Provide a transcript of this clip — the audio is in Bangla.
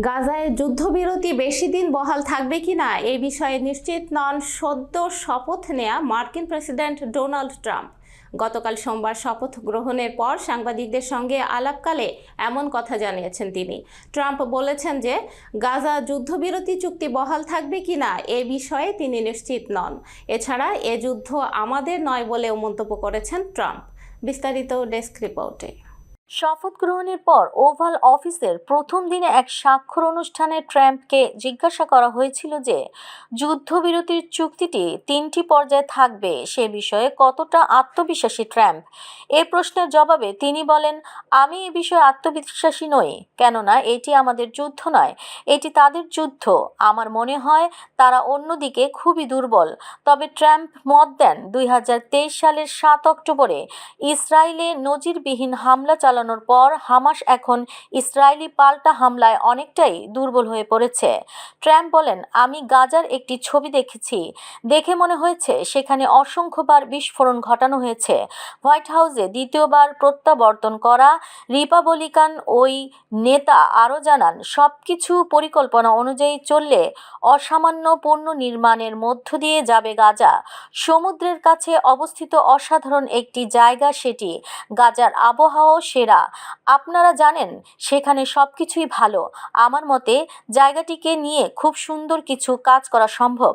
গাজায় যুদ্ধবিরতি বেশি দিন বহাল থাকবে কিনা এই বিষয়ে নিশ্চিত নন সদ্য শপথ নেয়া মার্কিন প্রেসিডেন্ট ডোনাল্ড ট্রাম্প। গতকাল সোমবার শপথ গ্রহণের পর সাংবাদিকদের সঙ্গে আলাপকালে এমন কথা জানিয়েছেন তিনি। ট্রাম্প বলেছেন যে, গাজা যুদ্ধবিরতি চুক্তি বহাল থাকবে কিনা এ বিষয়ে তিনি নিশ্চিত নন। এছাড়া এ যুদ্ধ আমাদের নয় বলেও মন্তব্য করেছেন ট্রাম্প। বিস্তারিত ডেস্ক রিপোর্টে। শপথ গ্রহণের পর ওভাল অফিসের প্রথম দিনে এক স্বাক্ষর অনুষ্ঠানে ট্রাম্পকে জিজ্ঞাসা করা হয়েছিল যে, যুদ্ধবিরতির চুক্তিটি তিনটি পর্যায়ে থাকবে, সে বিষয়ে কতটা আত্মবিশ্বাসী ট্রাম্প? এ প্রশ্নের জবাবে তিনি বলেন, আমি এ বিষয়ে আত্মবিশ্বাসী নই, কেননা এটি আমাদের যুদ্ধ নয়। এটি তাদের যুদ্ধ। আমার মনে হয় তারা অন্যদিকে খুবই দুর্বল। তবে ট্রাম্প মত দেন, দুই হাজার তেইশ সালের সাত অক্টোবরে ইসরায়েলে নজিরবিহীন হামলা চালানোর পর হামাস এখন ইসরায়েলি পাল্টা হামলায় অনেকটাই দুর্বল হয়ে পড়েছে। ট্রাম্প বলেন, আমি গাজার একটি ছবি দেখেছি। দেখে মনে হয়েছে সেখানে অসংখ্যবার বিস্ফোরণ ঘটানো হয়েছে। হোয়াইট হাউসে দ্বিতীয়বার প্রত্যাবর্তন করা রিপাবলিকান ওই নেতা আরও জানান সব কিছু পরিকল্পনা অনুযায়ী চললে অসামান্য পণ্য নির্মাণের মধ্য দিয়ে যাবে গাজা। সমুদ্রের কাছে অবস্থিত অসাধারণ একটি জায়গা সেটি। গাজার আবহাওয়া সেরা। আপনারা জানেন সেখানে সব কিছুই ভালো। আমার মতে জায়গাটিকে নিয়ে খুব সুন্দর কিছু কাজ করা সম্ভব।